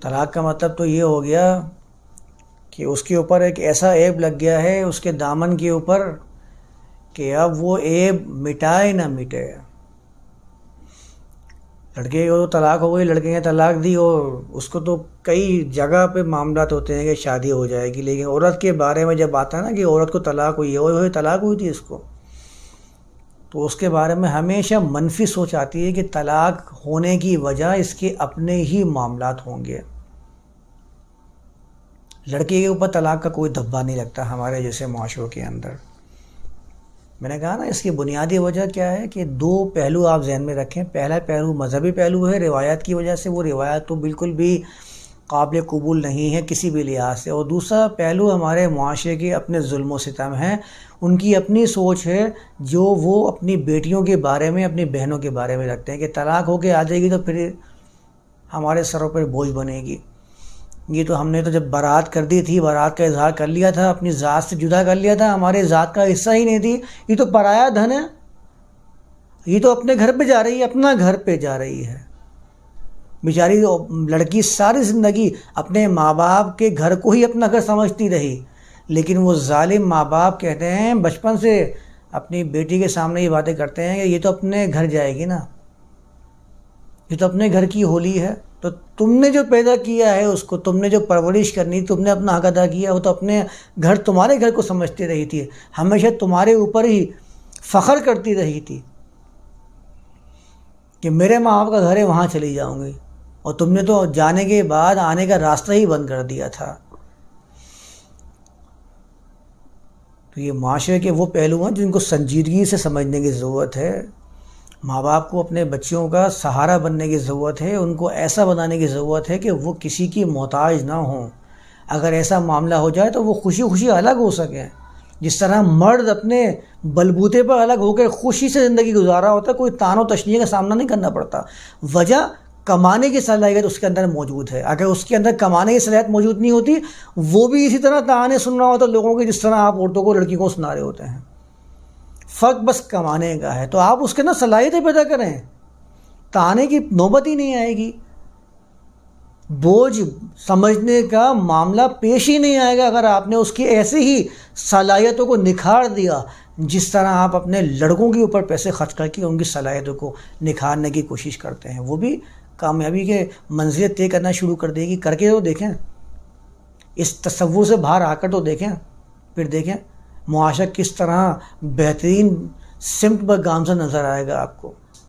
طلاق کا مطلب تو یہ ہو گیا کہ اس کے اوپر ایک ایسا ایب لگ گیا ہے اس کے دامن کے اوپر کہ اب وہ ایب مٹائے نہ مٹے۔ لڑکے کو تو طلاق ہو گئی، لڑکے نے طلاق دی اور اس کو تو کئی جگہ پہ معاملات ہوتے ہیں کہ شادی ہو جائے گی، لیکن عورت کے بارے میں جب آتا ہے نا کہ عورت کو طلاق ہوئی ہے ہوئی طلاق ہوئی تھی اس کو۔ تو اس کے بارے میں ہمیشہ منفی سوچ آتی ہے کہ طلاق ہونے کی وجہ اس کے اپنے ہی معاملات ہوں گے۔ لڑکے کے اوپر طلاق کا کوئی دھبا نہیں لگتا ہمارے جیسے معاشروں کے اندر۔ میں نے کہا نا، اس کی بنیادی وجہ کیا ہے کہ دو پہلو آپ ذہن میں رکھیں۔ پہلا پہلو مذہبی پہلو ہے روایت کی وجہ سے۔ وہ روایت تو بالکل بھی قابل قبول نہیں ہے کسی بھی لحاظ سے اور دوسرا پہلو ہمارے معاشرے کے اپنے ظلم و ستم ہیں۔ ان کی اپنی سوچ ہے جو وہ اپنی بیٹیوں کے بارے میں، اپنی بہنوں کے بارے میں رکھتے ہیں کہ طلاق ہو کے آ جائے گی تو پھر ہمارے سروں پر بوجھ بنے گی۔ یہ تو ہم نے تو جب بارات کر دی تھی، بارات کا اظہار کر لیا تھا، اپنی ذات سے جدا کر لیا تھا، ہمارے ذات کا حصہ ہی نہیں تھی۔ یہ تو پرایا دھن ہے۔ یہ تو اپنے گھر پہ جا رہی ہے، اپنا گھر پہ جا رہی ہے۔ بیچاری لڑکی ساری زندگی اپنے ماں باپ کے گھر کو ہی اپنا گھر سمجھتی رہی۔ لیکن وہ ظالم ماں باپ کہتے ہیں، بچپن سے اپنی بیٹی کے سامنے یہ باتیں کرتے ہیں کہ یہ تو اپنے گھر جائے گی نا۔ یہ تو اپنے گھر کی ہولی ہے۔ تو تم نے جو پیدا کیا ہے، اس کو تم نے جو پرورش کرنی، تم نے اپنا حق ادا کیا، وہ تو اپنے گھر تمہارے گھر کو سمجھتی رہی تھی۔ ہمیشہ تمہارے اوپر ہی فخر کرتی رہی تھی کہ میرے ماں باپ کا گھر ہے، وہاں چلی جاؤں گی۔ اور تم نے تو جانے کے بعد آنے کا راستہ ہی بند کر دیا تھا۔ تو یہ معاشرے کے وہ پہلو ہیں جن کو سنجیدگی سے سمجھنے کی ضرورت ہے۔ ماں باپ کو اپنے بچوں کا سہارا بننے کی ضرورت ہے، ان کو ایسا بنانے کی ضرورت ہے کہ وہ کسی کی محتاج نہ ہوں۔ اگر ایسا معاملہ ہو جائے تو وہ خوشی خوشی الگ ہو سکیں۔ جس طرح مرد اپنے بلبوتے پر الگ ہو کے خوشی سے زندگی گزارا ہوتا ہے، کوئی تان و تشنی کا سامنا نہیں کرنا پڑتا۔ وجہ کمانے کی صلاحیت اس کے اندر موجود ہے، اگر اس کے اندر کمانے کی صلاحیت موجود نہیں ہوتی، وہ بھی اسی طرح تانے سن رہا ہوتا لوگوں کی، جس طرح آپ عورتوں کو لڑکی کو سنا رہے ہوتے ہیں۔ فرق بس کمانے کا ہے۔ تو آپ اس کے اندر صلاحیتیں پیدا کریں۔ تانے کی نوبت ہی نہیں آئے گی۔ بوجھ سمجھنے کا معاملہ پیش ہی نہیں آئے گا اگر آپ نے اس کی ایسے ہی صلاحیتوں کو نکھار دیا، جس طرح آپ اپنے لڑکوں کے اوپر پیسے خرچ کر کے ان کی صلاحیتوں کو نکھارنے کی کوشش کرتے ہیں۔ وہ بھی کامیابی کے منزلیں طے کرنا شروع کر دے گی۔ کر کے تو دیکھیں۔ اس تصور سے باہر آ کر تو دیکھیں۔ پھر دیکھیں معاشرہ کس طرح بہترین سمت پر گامزن نظر آئے گا آپ کو۔